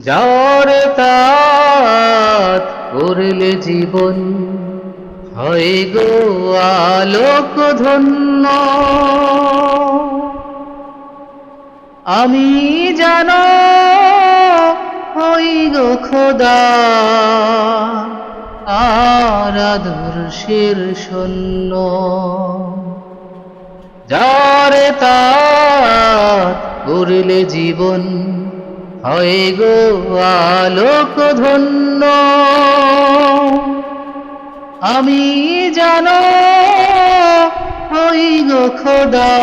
যার তাত করলে জীবন হয় গো আলোক ধন্য। আমি জানো হই গো খোদা আর আদর্শের শূন্য। যারে তাত করলে জীবন হয় গো আলোক ধন্য। আমি জানো হই গো খোদা,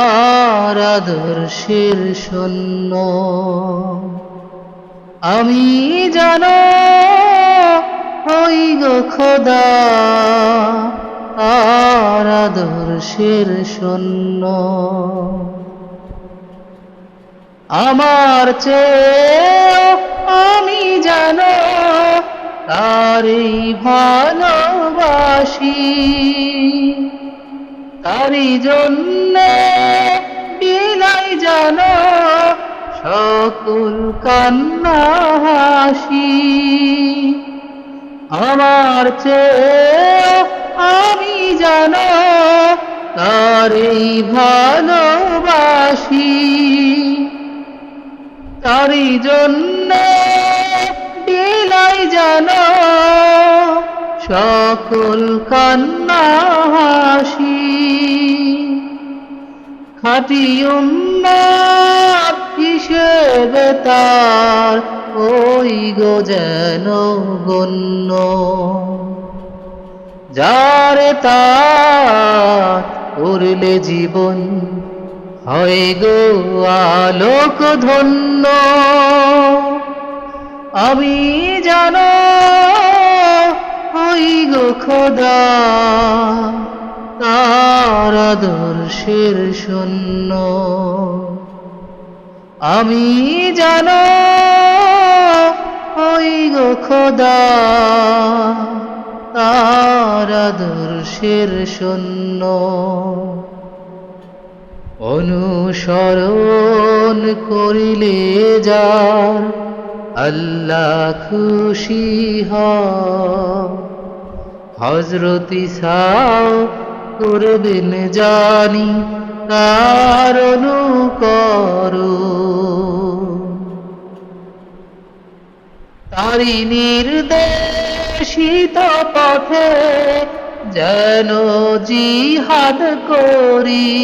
আর আদর্শের শূন্য। আমি জানো হই গো খোদা, আর আদর্শের শূন্য। আমার চেয়ে আমি জানো তারই ভালোবাসি। তারই জন্য বিলাই জানো সকল কান্না হাসি। আমার চেয়ে আমি জানো তারই ভালোবাসি। তারই জন্য বিলাই জানো সকল কান্না হাসি। খাটি উম্মাদ তার ওই গো যেন গণ্য। যারে তার করলে জীবন হয় গো আলোক ধন্য। আমি জানো গো খোদা, তার আদর্শের শূন্য। আমি জানো হই গো খোদা, তার আদর্শের শূন্য। অনুসরণ করিলে যার আল্লাহ খুশি হজরতি সাও করবেন জানি তার অনুকরণ। তারি নির্দেশিত পথে যেন জিহাদ করি।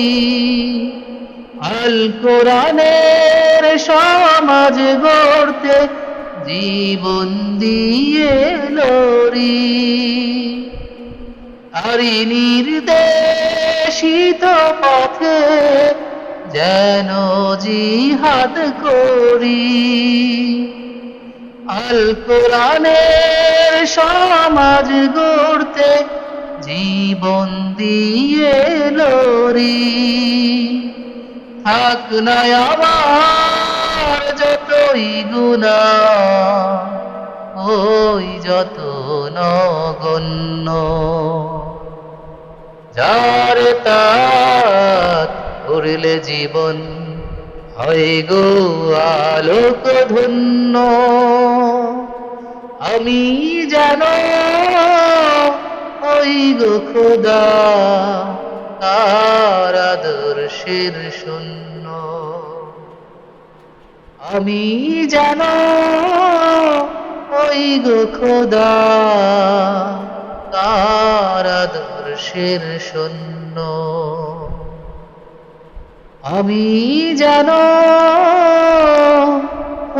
আল কোরআনের সমাজ গড়তে জীবন দিয়ে লরি তারি নির্দেশিত পথে যেন জিহাদ করি। আল কোরআনের সমাজ গড়তে জীবন দিয়ে লরি থাক না আমার যতই গুণা, ওই যত নগণ্য। যার তাত করলে জীবন হয় গো আলোক ধন্য আমি জানো ওই গো খোদা, তার আদর্শের শূন্য। আমি জানো ওই গো খোদা, তার আদর্শের শূন্য। আমি জানো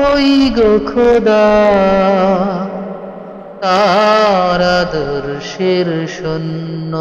ওই গো খোদা তার আদর্শের শূন্য